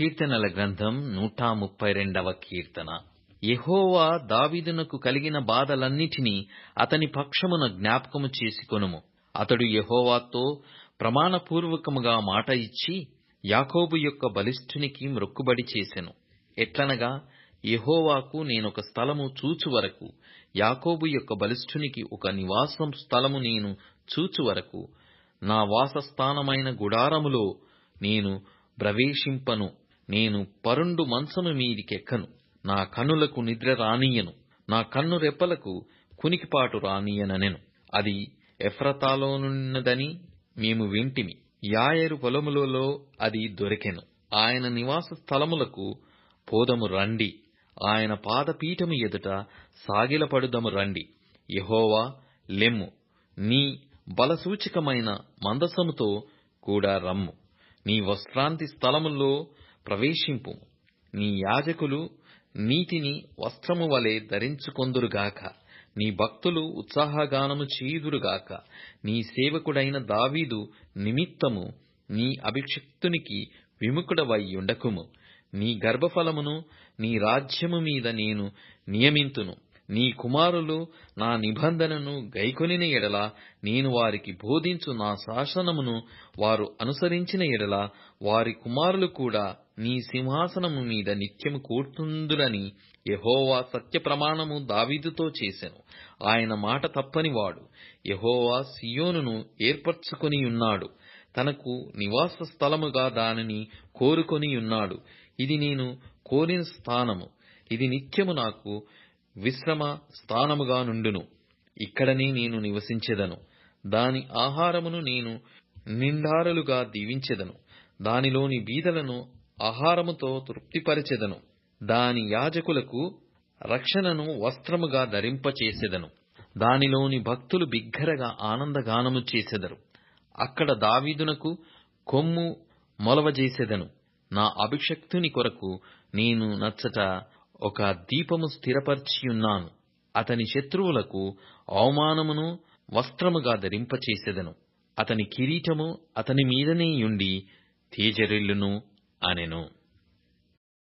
కీర్తనల గ్రంథం నూట ముప్పై రెండవ కీర్తన. యహోవా దావీదునకు కలిగిన బాధలన్నిటినీ అతని పక్షమున జ్ఞాపకము చేసుకొనుము. అతడు యహోవాతో ప్రమాణపూర్వకముగా మాట ఇచ్చి యాకోబు యొక్క బలిష్ఠునికి మ్రొక్కుబడి చేసెను. ఎట్లనగా యహోవాకు నేనొక స్థలము చూచు వరకు యాకోబు యొక్క బలిష్ఠునికి ఒక నివాసం స్థలము నేను చూచు వరకు నా వాసస్థానమైన గుడారములో నేను ప్రవేశింపను. నేను పరుండు మంచము మీదికెక్కను. నా కన్నులకు నిద్ర రానియ్యను నా కన్ను రెప్పలకు కునికిపాటు రానియ్యననెను అది ఎఫ్రతాలోనున్నదని మేము వింటిమి. యాయరు పొలములలో అది దొరికెను. ఆయన నివాస స్థలములకు పోదము రండి. ఆయన పాదపీఠము ఎదుట సాగిలపడుదము రండి. యహోవా లెమ్ము. నీ బలసూచకమైన మందసముతో కూడా రమ్ము. నీ వస్త్రాంతి స్థలములో ప్రవేశింపు. నీ యాజకులు నీతిని వస్త్రము వలె ధరించుకొందురుగాక. నీ భక్తులు ఉత్సాహగానము చేయుదురుగాక. నీ సేవకుడైన దావీదు నిమిత్తము నీ అభిషిక్తునికి విముఖుడవై ఉండకుము నీ గర్భఫలమును నీ రాజ్యము మీద నేను నియమింతును. నీ కుమారులు నా నిబంధనను గైకొనిన ఎడల నేను వారికి బోధించు నా శాసనమును వారు అనుసరించిన ఎడల వారి కుమారులు కూడా నీ సింహాసనము మీద నిత్యము కూర్చుందురని యహోవా సత్య ప్రమాణము దావీదుతో చేశాను ఆయన మాట తప్పనివాడు. యహోవా సియోనును ఏర్పరచుకొనియున్నాడు తనకు నివాస స్థలముగా దానిని కోరుకొనియున్నాడు ఇది నేను కోరిన స్థానము. ఇది నిత్యము నాకు విశ్రమ స్థానముగా నుండును. ఇక్కడనే నేను నివసించెదను. దాని ఆహారమును నేను నిండారులుగా దీవించెదను. దానిలోని బీదలను ఆహారముతో తృప్తిపరిచెదను. దాని యాజకులకు రక్షణను వస్త్రముగా ధరింపచేసెదను. దానిలోని భక్తులు బిగ్గరగా ఆనందగానము చేసెదరు. అక్కడ దావీదునకు కొమ్ము మొలవజేసెదను. నా అభిషక్తుని కొరకు నేను నచ్చట ఒక దీపము స్థిరపర్చియున్నాను. అతని శత్రువులకు అవమానమును వస్త్రముగా ధరింపచేసెదను. అతని కిరీటము అతని మీదనే యుండి తేజరిల్లును. అనెను